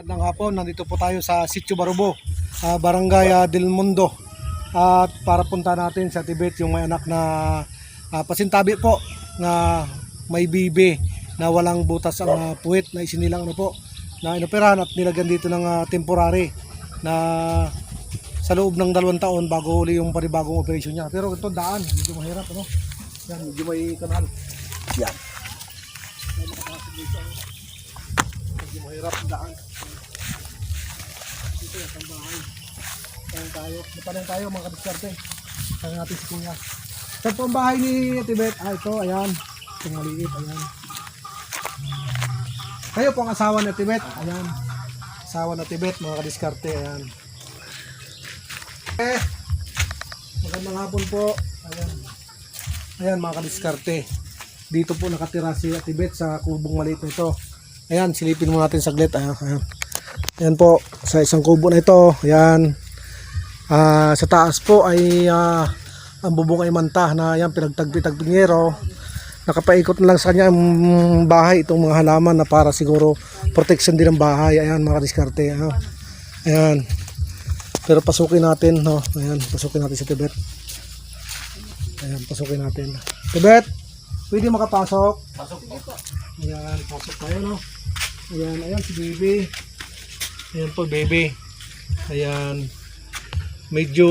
Magandang hapon, nandito po tayo sa Sitio Barubo, ah, Barangay ah, Del Mundo. At para punta natin sa Tibet yung may anak na ah, pasintabi po na may bibi na walang butas ang ah, puwit na isinilang ano po na inoperahan at nilagyan dito ng ah, temporary na sa loob ng dalawang taon bago uli yung panibagong operation niya. Pero ito daan, medyo mahirap ano. Yan, medyo may kanal. Yan. Yan. Medyo mahirap daan. Dito yung ang bahay. Tanong tayo. Matanong tayo mga kadiskarte. Tanong natin si Kuya. Saan po ni Tibet? Ah, ito, ayan. Itong maliit, ayan. Kayo po ang asawa ni Tibet. Ayan. Asawa na Tibet, mga kadiskarte. Ayan. Eh, magandang hapon po. Ayan. Ayan mga kadiskarte. Dito po nakatira si Tibet sa kubong maliit na ito. Ayan, silipin mo natin saglit. Ayan, ayan. Ayan po, sa isang kubo na ito. Ayan. Ah, sa taas po ay ah, ang bubong ay manta na yan pinagtagpi-tagpinyero. Nakapaikot na lang sa kanya ang bahay itong mga halaman na para siguro protection din ng bahay. Ayan mga diskarte. Ayan. Ayan. Pero pasukin natin, no. Ayan, pasukin natin si Tibet. Ayan, pasukin natin. Tibet, pwede makapasok? Pasok po. Ayan, pasok tayo, no. Ayan, ayan si baby. Ayan po, baby. Ayan. Medyo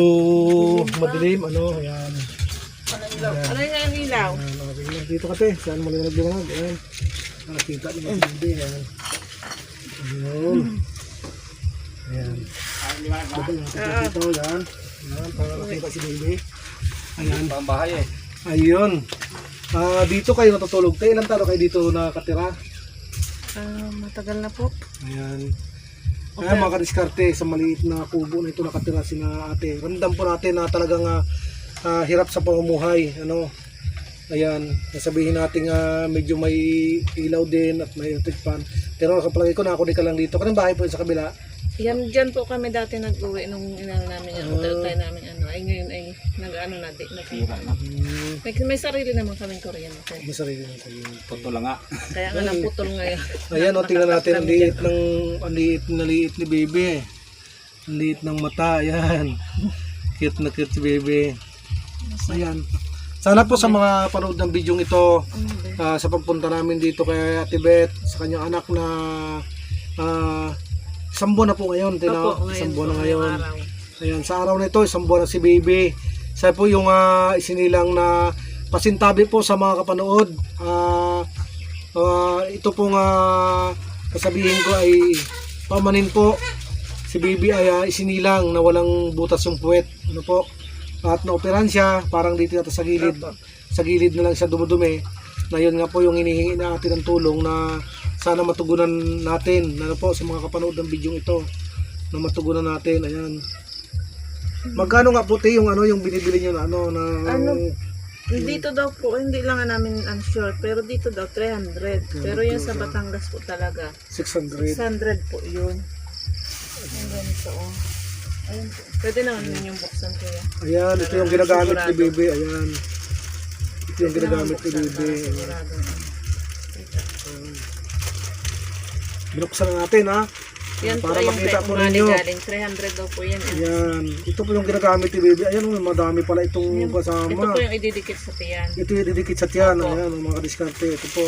madilim, ano, ayan. Ano yung ilaw? Ayan. Dito ka, te. Saan mo liwanag-liwanag? Ayan. Nakakita niyo si baby, ayan. Ayan. Ayan. Baba natin siya dito, ayan. Ayan, para makita si baby. Ayan. Pambahay eh. Ayun. Ah, dito kayo natutulog. Te, ilang taon kayo dito nakatira? Ah, matagal na po. Ayan. Ayan mga kadiskarte, sa maliit na kubo na ito nakatira si na ate. Ramdam po natin na talagang ah, ah, hirap sa pamumuhay. Ano? Ayan, nasabihin natin nga medyo may ilaw din at may electric fan. Pero kapalagi ko na ako di ka lang dito. Kanang bahay po yun sa kabila. Yan, dyan po kami dati nag-uwi nung inang namin yung hotel tayo namin ano. Ay ngayon ay nag-ano na di. Nag Hmm, may, may sarili naman kaming kuryente. may sarili na tayo. Totoo lang nga. Kaya nga naputol ngayon. Ayan o, tingnan natin ang liit ng ang liit na liit ni baby. Ang liit ng mata, ayan. Cute na cute si baby. Ayan. Sana po sa mga panood ng video ito, ah, sa pagpunta namin dito kay Ate Beth, sa kanyang anak na ah, isang buwan na po ngayon. Tina, Opo, isang ngayon buwan po, na ngayon. Ayan, sa araw na ito, isang buwan na si baby. Siya po yung ah, isinilang na pasintabi po sa mga kapanood. Ah, ah, ito pong ah, sasabihin ko ay pamanin po. Si baby ay ah, isinilang na walang butas yung puwet. Ano po? At naoperan siya, parang dito yata sa gilid. Sa gilid na lang siya dumudumi. Na yun nga po yung hinihingi natin ng tulong na sana matugunan natin. Ano po sa mga kapanood ng video ito na matugunan natin. Ayan. Magkano nga puti yung ano yung binibili niyo na ano na Ano? Dito daw po, hindi lang namin unsure, pero dito daw 300. Pero yung sa Batangas po talaga, 600. 600 po yun. Ang ganito oh. Ayun po. Pwede naman yun yung buksan kuya. Ayan, ito yung ginagamit ni. Bebe. Ayan. Ito yung ginagamit ni Buksan Bebe. para Ayan. sigurado. Binuksan na natin ha. Yan po Para yung makita po ninyo. galing. 300 daw po yan. Ayan. Ito po yung ginagamit ni Bebe. Ayan, oh, madami pala itong Ito kasama. po yung ididikit sa tiyan. Ito yung didikit sa tiyan. Opo. Ayan, oh, mga kadiskarte. Ito po.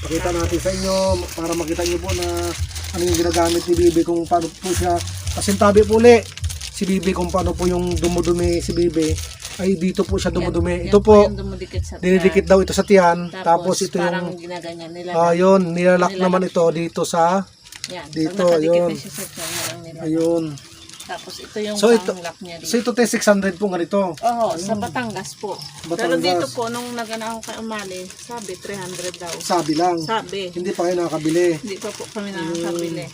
Pakita natin sa inyo para makita nyo po na ano yung ginagamit ni Bibi kung paano po siya. Kasintabi po uli si Bibi kung paano po yung dumudumi si Bibi ay dito po siya dumudumi. Yan Ito po, yung dumudikit sa tiyan. dinidikit daw ito sa tiyan. Tapos, Tapos, ito parang yung, ginaganyan nila. ah yun, nilalak naman ito dito sa, yan. dito, Pag nakadikit ayun. na siya lang ayun. Tapos ito yung So, ito- panglock niya dito. So ito te 600 po ganito. Oo, sa Batangas po. Pero Batangas. dito po, nung nagana ako kay Umali, sabi 300 daw. Sabi lang. Sabi. Hindi pa kayo nakakabili. Hindi pa po kami nakakabili.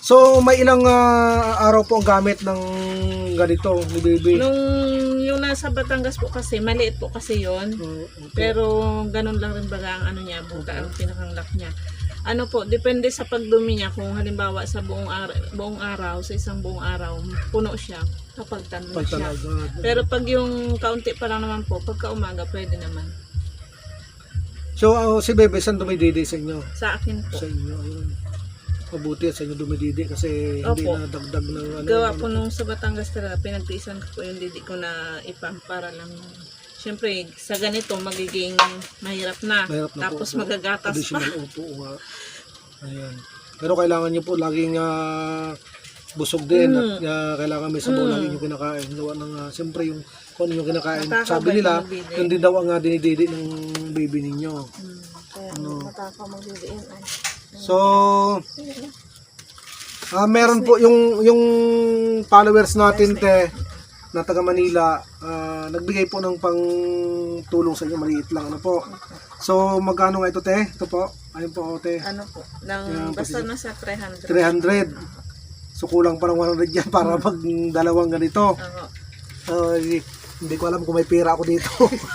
So may ilang ah, araw po ang gamit ng ganito ni baby. Nung yung nasa Batangas po kasi, maliit po kasi yon Uh, Pero ganun lang rin baga ang ano niya, buka ang pinakang lock niya. Ano po, depende sa pagdumi niya kung halimbawa sa buong araw, buong araw, sa isang buong araw, puno siya, kapag tanong siya. Pero pag yung kaunti pa lang naman po, pagka umaga, pwede naman. So ah, si Bebe saan dumididi sa inyo? Sa akin po. Sa inyo ayun. mabuti at sa inyo dumididi kasi hindi Opo. na dagdag ng ano. Gawa po nung sa Batangas talaga, pinagtiisan ko po yung didi ko na ipam para lang. Siyempre, sa ganito, magiging mahirap na. Mahirap na Tapos po. magagatas pa. Additional upo nga. Ayan. Pero kailangan nyo po laging ah, busog din at Mm. ah, kailangan may sabaw Mm. lagi nyo kinakain. Gawa ng, ah, siyempre yung kung ano yung kinakain. Matakaw Sabi nila, yung yun din daw ang uh, dinididi ng baby ninyo. Kaya Ano? matakaw magdidiin. So, ah meron po yung yung followers natin te na taga Manila, ah, nagbigay po ng pang tulong sa inyo, maliit lang ano po. So, magkano nga ito te? Ito po. Ayun po te. Ano po, ng, basta pati- nasa 300. 300. So, kulang pa ng 100 yan para pag dalawang ganito. Ay, hindi ko alam kung may pera ako dito.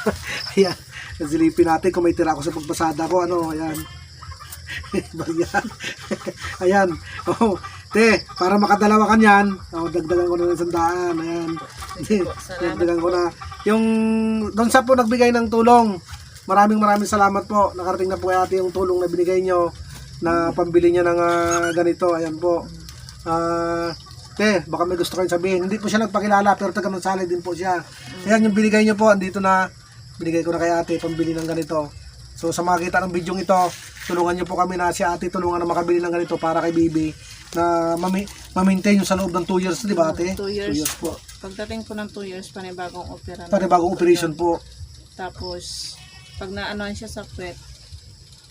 ayan. Silipin natin kung may tira ako sa pagpasada ko. Ano, ayan. Ayan. ayan. Oh, te, para makadalawa ka niyan, oh, dagdagan ko na ng sandaan. Ayan. Po, salamat ko na. Yung, doon sa po nagbigay ng tulong, maraming maraming salamat po. Nakarating na po kay ate yung tulong na binigay nyo na pambili niya ng ah, ganito. Ayan po. Ah, te, baka may gusto kayong sabihin. Hindi po siya nagpakilala pero taga Mansali din po siya. Ayan yung binigay niyo po, andito na. Binigay ko na kay ate pambili ng ganito. So sa makita ng video ito, tulungan niyo po kami na si ate tulungan na makabili ng ganito para kay Bibi na mami- ma-maintain yung sa loob ng 2 years, di ba ate? Two years. Two years po. Pagdating po ng 2 years, panibagong opera. na. Panibagong operation po. Tapos, pag naanoan siya sa kwet,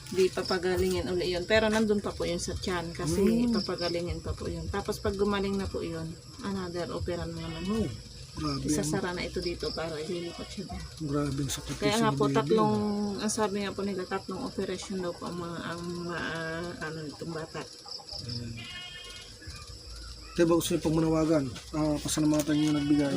di papagalingin uli yun. Pero nandun pa po yun sa tiyan kasi Hmm. papagalingin pa po yun. Tapos pag gumaling na po yun, another opera na naman. Oh, grabe. Isasara na ito dito para ililipat siya doon. Grabe ang sakit. Kaya nga po, tatlong, ang sabi nga po nila, tatlong operation daw po ang mga, ang mga, ano, itong bata. Te, ba gusto niyo pang manawagan? Ah, pasalamatan niyo nagbigay.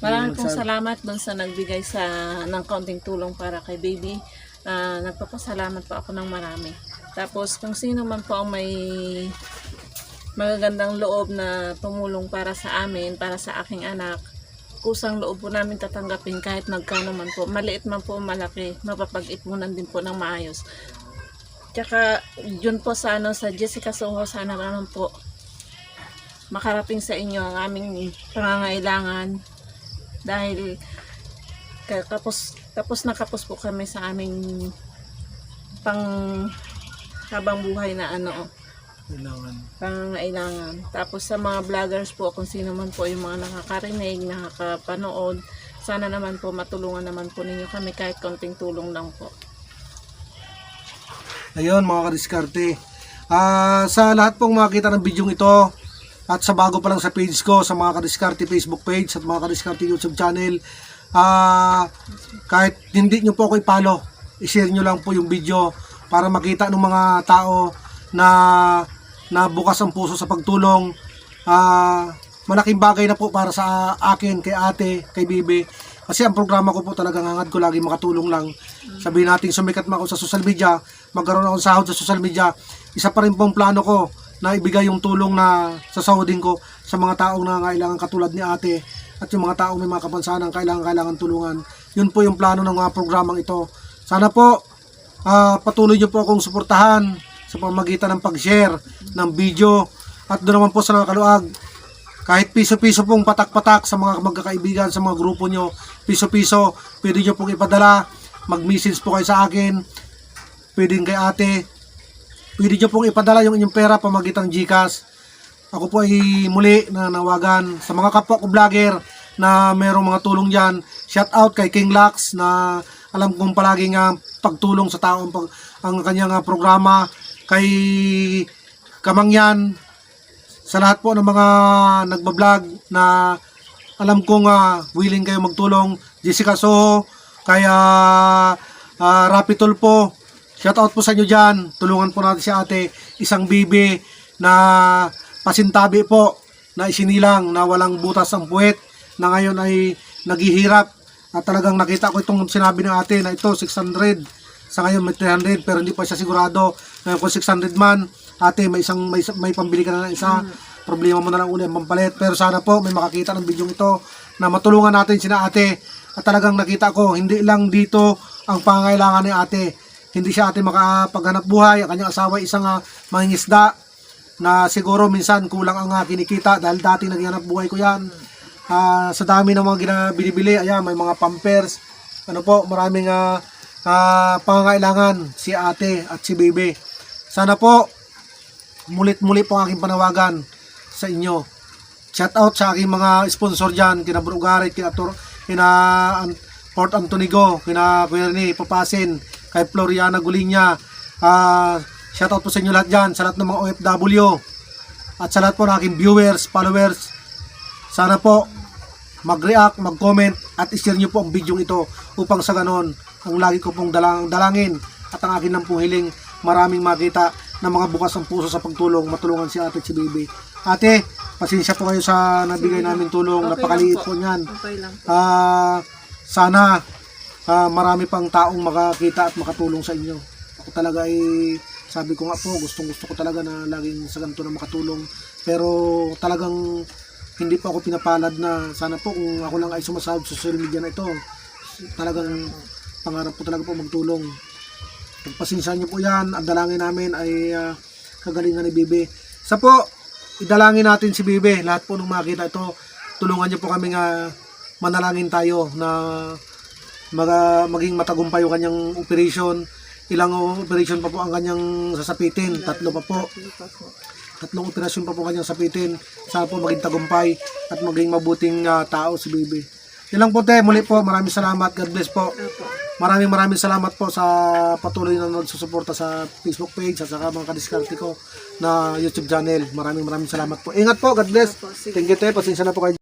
Maraming pong salamat doon sa nagbigay sa ng kaunting tulong para kay baby. Ah, nagpapasalamat po ako ng marami. Tapos kung sino man po ang may magagandang loob na tumulong para sa amin, para sa aking anak, kusang loob po namin tatanggapin kahit magkano man po. Maliit man po malaki, mapapag-ipunan din po ng maayos. Tsaka yun po sa ano sa Jessica Soho sana naman po makarating sa inyo ang aming pangangailangan dahil kapos tapos na kapos po kami sa aming pang habang buhay na ano Kailangan. pangangailangan. Tapos sa mga vloggers po, kung sino man po yung mga nakakarinig, nakakapanood, sana naman po matulungan naman po ninyo kami kahit konting tulong lang po. Ayun mga kadiskarte. Ah, sa lahat pong makita ng video ito at sa bago pa lang sa page ko, sa mga kadiskarte Facebook page at mga kadiskarte YouTube channel, ah, kahit hindi nyo po ako i-follow, i-share nyo lang po yung video para makita ng mga tao na na bukas ang puso sa pagtulong. Ah, malaking bagay na po para sa akin, kay ate, kay Bibi. Kasi ang programa ko po talagang hangad ko lagi makatulong lang. Sabihin natin sumikat man ako sa social media, magkaroon ako ng sahod sa social media. Isa pa rin pong plano ko na ibigay yung tulong na sasahodin ko sa mga taong nangangailangan katulad ni ate at yung mga taong may mga kapansanan kailangan kailangan tulungan. Yun po yung plano ng mga programang ito. Sana po ah, patuloy niyo po akong suportahan sa pamagitan ng pag-share ng video at doon naman po sa nakaluag kahit piso-piso pong patak-patak sa mga magkakaibigan, sa mga grupo nyo, piso-piso, pwede nyo pong ipadala, mag-message po kayo sa akin, pwede kay ate, pwede nyo pong ipadala yung inyong pera pamagitan Gcash. Ako po ay muli na nawagan sa mga kapwa ko vlogger na merong mga tulong dyan. Shout out kay King Lax na alam kong palaging nga pagtulong sa tao ang, ang kanyang ah, programa. Kay Kamangyan, sa lahat po ng mga nagbablog na alam kong ah, willing kayo magtulong. Jessica Soho, kaya uh, Rapi Tulpo, shout out po sa inyo dyan. Tulungan po natin si ate, isang bibi na pasintabi po na isinilang na walang butas ang puwet na ngayon ay naghihirap at talagang nakita ko itong sinabi ng ate na ito 600 sa ngayon may 300 pero hindi pa siya sigurado ngayon kung 600 man ate may isang may, may pambili ka na ng isa. Problema mo na lang uli ang pampalit pero sana po may makakita ng video ito na matulungan natin sina ate. At talagang nakita ko hindi lang dito ang pangangailangan ni ate. Hindi siya ate makapaghanap buhay. Ang kanyang asawa ay isang uh, mangingisda na siguro minsan kulang ang uh, kinikita dahil dati naghanap buhay ko yan. Ah, sa dami ng mga binibili, ayan, may mga pampers, ano po, maraming ah, ah, pangangailangan si ate at si bebe. Sana po, mulit-muli po ang aking panawagan sa inyo. Shout out sa aking mga sponsor dyan, kina Brugarit, kina, Tur kina Port Antonigo, kina Rene Papasin, kay Floriana Gulinya. Ah, shout out po sa inyo lahat dyan, sa lahat ng mga OFW, at sa lahat po ng aking viewers, followers. Sana po, mag-react, mag-comment, at i-share nyo po ang video ito upang sa ganon, ang lagi ko pong dalang, dalangin at ang akin lang pong hiling maraming makita na mga bukas ang puso sa pagtulong, matulungan si ate at si baby. Ate, pasensya po kayo sa nabigay namin tulong, Okay napakaliit po. po niyan. Okay lang po. Ah, sana ah, marami pang taong makakita at makatulong sa inyo. Ako talaga ay sabi ko nga po, gustong gusto ko talaga na laging sa ganito na makatulong. Pero talagang hindi po ako pinapalad na sana po kung ako lang ay sumasahod sa social media na ito, talagang pangarap ko talaga po magtulong. Pagpasensya niyo po yan, ang dalangin namin ay ah, kagalingan ni Bibi. Sa po, idalangin natin si Bibi, lahat po nung makita ito, tulungan niyo po kami nga manalangin tayo na maga, maging matagumpay yung kanyang operation. Ilang operation pa po ang kanyang sasapitin, tatlo pa po. Tatlong operasyon pa po kanyang sapitin. Sana po maging tagumpay at maging mabuting ah, tao si Bibi. Yan po te, muli po, maraming salamat. God bless po. Opo. Maraming maraming salamat po sa patuloy na nagsusuporta sa Facebook page at saka mga kadiskarte ko na YouTube channel. Maraming maraming salamat po. Ingat po, God bless. Thank you te, pasensya na po kayo.